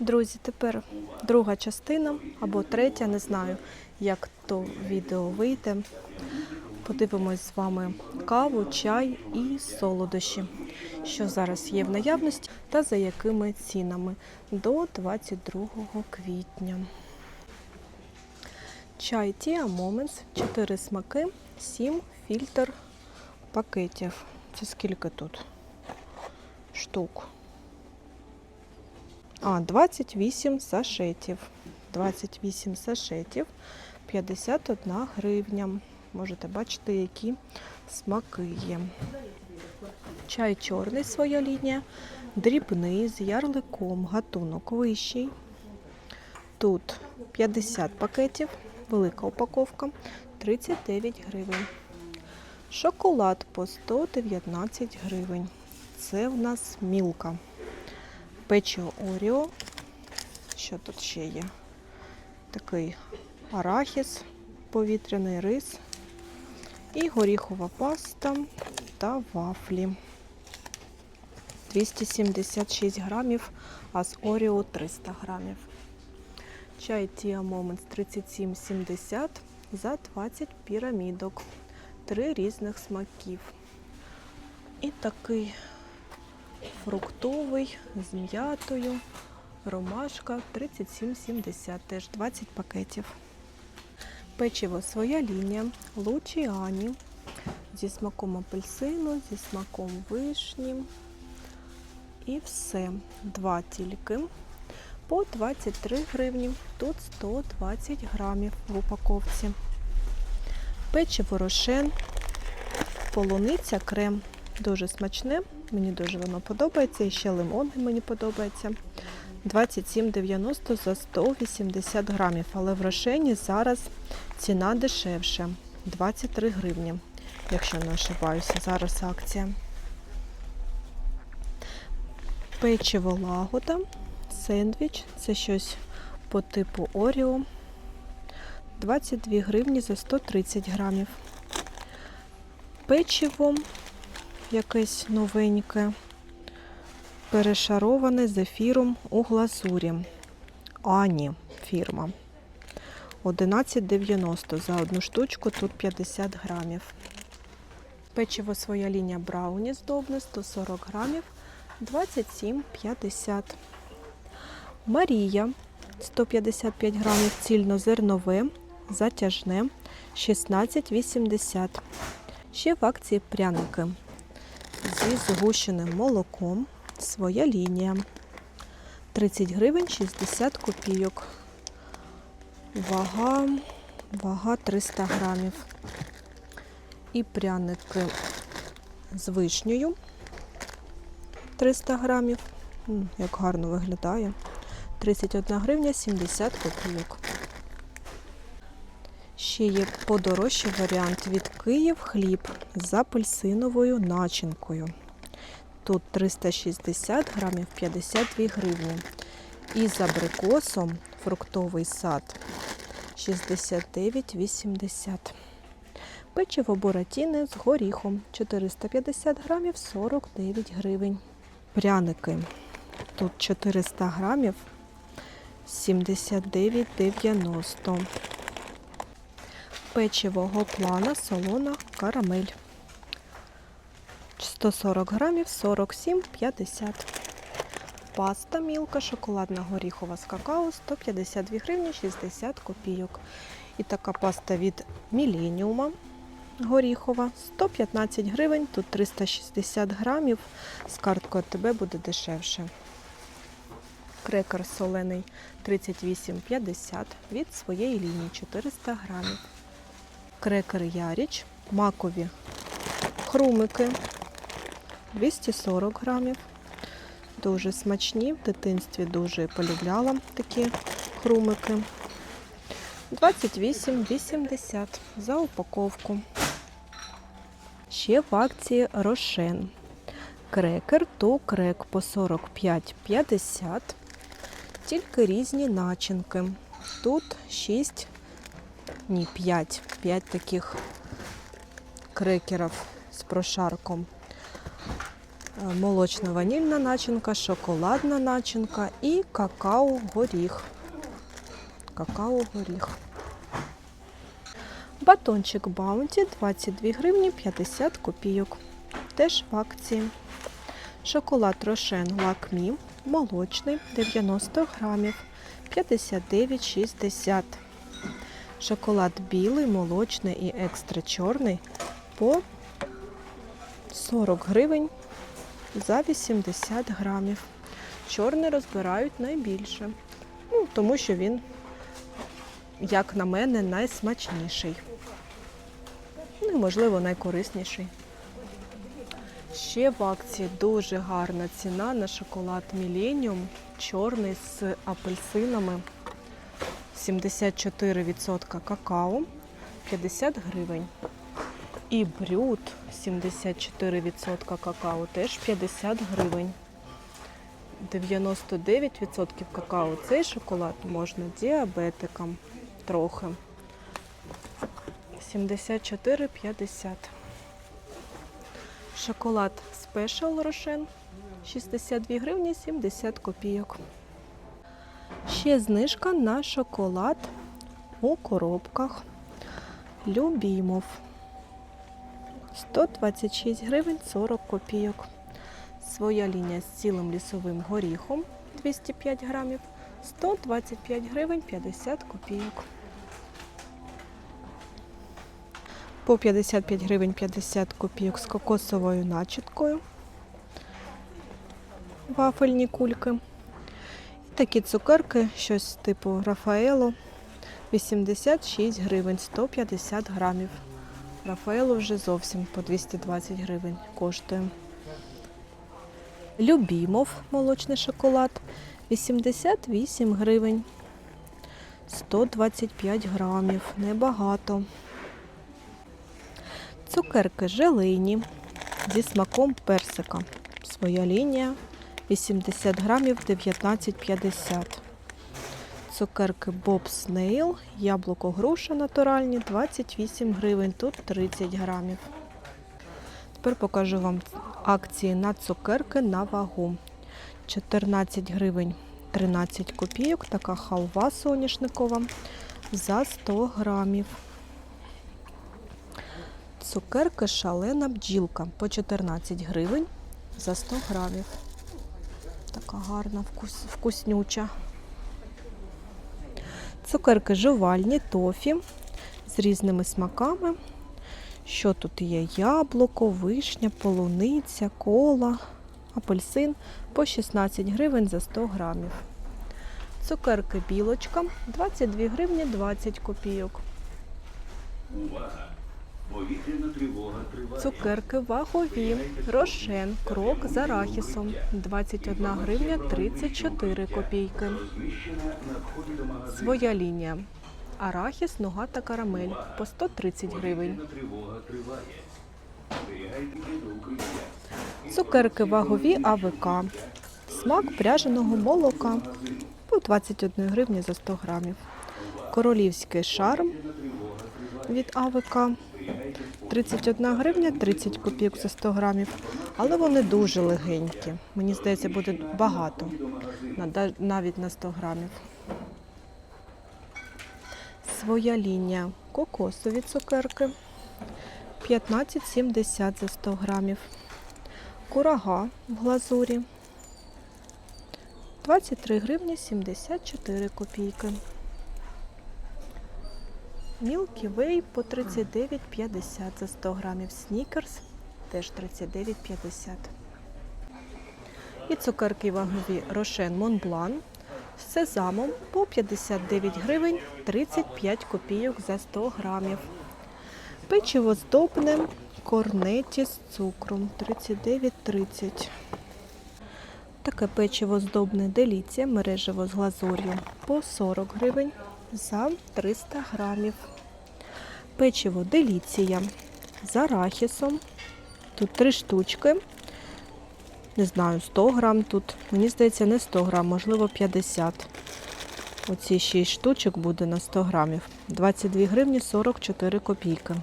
Друзі, тепер друга частина або третя, не знаю, як то відео вийде. Подивимось з вами каву, чай і солодощі, що зараз є в наявності та за якими цінами до 22 квітня. Чай Tia Moments, 4 смаки, 7 фільтр пакетів. Це скільки тут штук? А, 28 сашетів. 28 сашетів, 51 гривня. Можете бачити, які смаки є. Чай чорний своя лінія, дрібний з ярликом, гатунок вищий. Тут 50 пакетів, велика упаковка, 39 гривень. Шоколад по 119 гривень. Це в нас мілка. Печиво Оріо. Що тут ще є? Такий арахіс, повітряний рис і горіхова паста та вафлі. 276 грамів, а з Оріо 300 грамів. Чай Tia Moments 37,70 за 20 пірамідок. Три різних смаків. І такий фруктовий з м'ятою. Ромашка 37,70, теж 20 пакетів. Печиво своя лінія, Лучіані зі смаком апельсину, зі смаком вишні. І все. Два тільки по 23 гривні. Тут 120 грамів в упаковці. Печиво рошен, полуниця, крем. Дуже смачне, мені дуже воно подобається. І ще лимон мені подобається. 27,90 за 180 грамів. Але в рошені зараз ціна дешевша. 23 гривні, якщо не ошибаюся. Зараз акція. Печиво лагода, сендвіч. Це щось по типу Оріо. 22 гривні за 130 грамів. Печиво якесь новеньке, перешароване з ефіром у глазурі. Ані фірма. 11,90 за одну штучку, тут 50 грамів. Печиво своя лінія Брауні здобне 140 грамів, 27,50. Марія 155 грамів цільнозернове, затяжне 16,80. Ще в акції пряники зі згущеним молоком. Своя лінія. 30 гривень 60 копійок. Вага, вага 300 грамів. І пряники з вишнею 300 грамів. Як гарно виглядає. 31 гривня 70 копійок. Ще є подорожчий варіант від Київ хліб з апельсиновою начинкою. Тут 360 грамів 52 гривні. І з абрикосом фруктовий сад 69,80. Печиво Боратіни з горіхом 450 грамів 49 гривень. Пряники. Тут 400 грамів 79,90. Печиво гоплана солона карамель. 140 грамів 47,50. Паста мілка, шоколадна горіхова з какао 152 гривні 60 копійок. І така паста від Міленіума горіхова 115 гривень, тут 360 грамів. З карткою АТБ буде дешевше. Крекер солений 38,50 від своєї лінії 400 грамів. Крекер Яріч, макові хрумики 240 грамів. Дуже смачні. В дитинстві дуже полюбляла такі хрумики. 28,80 за упаковку. Ще в акції Рошен. Крекер то крек по 45,50. Тільки різні начинки. Тут 6, ні, 5. 5 таких крекерів з прошарком. Е, Молочно-ванільна начинка, шоколадна начинка і какао-горіх. Какао-горіх. Батончик Баунті 22 гривні 50 копійок. Теж в акції. Шоколад Рошен Лакмі молочний 90 грамів 59,60. Шоколад білий, молочний і екстра чорний по 40 гривень за 80 грамів. Чорний розбирають найбільше. Ну, тому що він, як на мене, найсмачніший. Ну, і, можливо, найкорисніший. Ще в акції дуже гарна ціна на шоколад Millennium, чорний з апельсинами. 74% какао, 50 гривень. І брют 74% какао, теж 50 гривень. 99% какао. Цей шоколад можна діабетикам трохи. 74,50. Шоколад Special Рошен 62 гривні 70 копійок. Ще знижка на шоколад у коробках. Любімов. 126 гривень 40 копійок. Своя лінія з цілим лісовим горіхом 205 грамів. 125 гривень 50 копійок. По 55 гривень 50 копійок з кокосовою начіткою. Вафельні кульки. Такі цукерки, щось типу Рафаело. 86 гривень, 150 грамів. Рафаело вже зовсім по 220 гривень коштує. Любімов молочний шоколад 88 гривень. 125 грамів. Небагато. Цукерки желейні зі смаком персика. Своя лінія 80 грамів 19,50. Цукерки Bob Snail, яблуко груша натуральні 28 гривень, тут 30 грамів. Тепер покажу вам акції на цукерки на вагу. 14 гривень 13 копійок, така халва соняшникова за 100 грамів. Цукерки шалена бджілка по 14 гривень за 100 грамів. Така гарна, вкус, вкуснюча. Цукерки жувальні, тофі з різними смаками. Що тут є? Яблуко, вишня, полуниця, кола, апельсин по 16 гривень за 100 грамів. Цукерки білочка 22 гривні 20 копійок. Цукерки вагові, рошен, крок з арахісом 21 гривня 34 копійки. Своя лінія. Арахіс, нога та карамель по 130 гривень. Цукерки вагові АВК. Смак пряженого молока по 21 гривні за 100 грамів. Королівський шарм від АВК 31 гривня 30 копійок за 100 грамів. Але вони дуже легенькі. Мені здається, буде багато, навіть на 100 грамів. Своя лінія. Кокосові цукерки 15,70 за 100 грамів. Курага в глазурі 23 гривні 74 копійки. Мілкі Вей по 39,50 за 100 грамів. Снікерс теж 39,50. І цукерки вагові Рошен Монблан з сезамом по 59 гривень 35 копійок за 100 грамів. Печиво здобне корнеті з цукром 39,30. Таке печиво здобне деліція мережево з глазур'ю по 40 гривень за 300 грамів. Печиво деліція з арахісом. Тут три штучки. Не знаю, 100 грам тут. Мені здається, не 100 грам, можливо 50. Оці 6 штучок буде на 100 грамів. 22 гривні 44 копійки.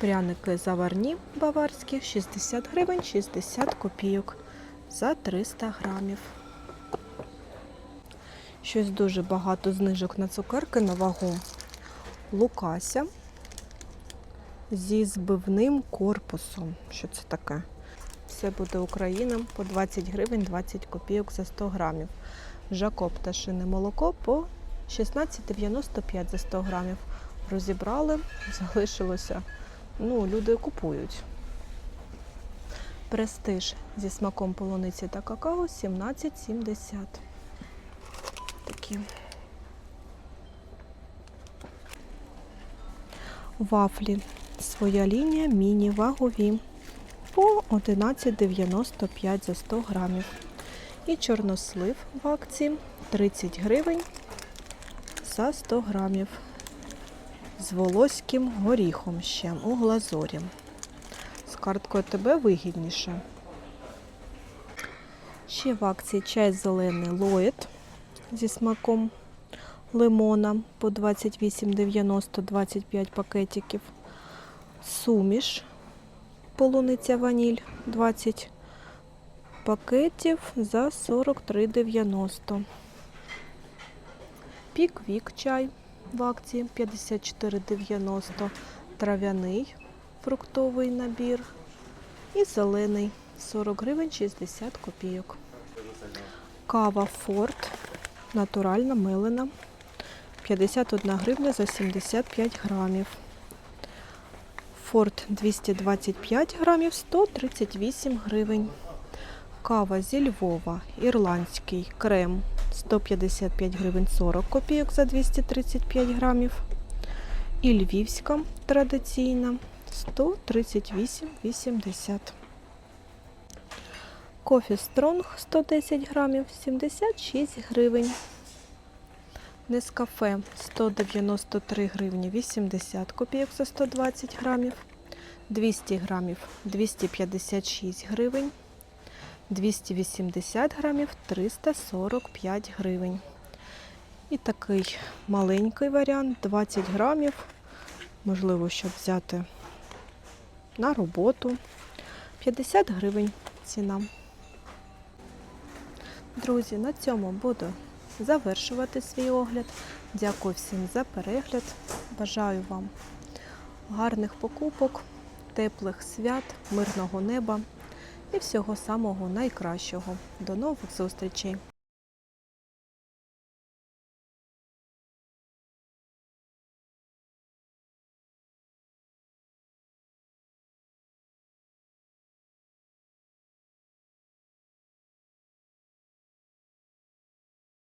Пряники заварні баварські 60 гривень 60 копійок за 300 грамів. Щось дуже багато знижок на цукерки на вагу. Лукася зі збивним корпусом. Що це таке? Все буде Україна по 20 гривень 20 копійок за 100 грамів. Жакоб пташине молоко по 16,95 за 100 грамів. Розібрали, залишилося. Ну, люди купують. Престиж зі смаком полуниці та какао 17,70. Такі. Вафлі. Своя лінія міні-вагові по 11,95 за 100 грамів. І чорнослив в акції 30 гривень за 100 грамів. З волоським горіхом ще у глазурі. З карткою ТБ вигідніше. Ще в акції чай зелений Лоїд зі смаком лимона по 28,90 25 пакетиків. Суміш полуниця ваніль 20 пакетів за 43,90. Піквік чай в акції 54,90. Трав'яний фруктовий набір і зелений 40 гривень 60 копійок. Кава Форт натуральна мелена 51 гривня за 75 грамів. Форт 225 грамів 138 гривень. Кава зі Львова, ірландський крем 155 гривень 40 копійок за 235 грамів. І львівська традиційна 138,80. Кофі Стронг 110 грамів 76 гривень. Нескафе 193 гривні 80 копійок за 120 грамів. 200 грамів 256 гривень. 280 грамів 345 гривень. І такий маленький варіант 20 грамів. Можливо, щоб взяти на роботу. 50 гривень ціна. Друзі, на цьому буду завершувати свій огляд. Дякую всім за перегляд. Бажаю вам гарних покупок, теплих свят, мирного неба і всього самого найкращого. До нових зустрічей!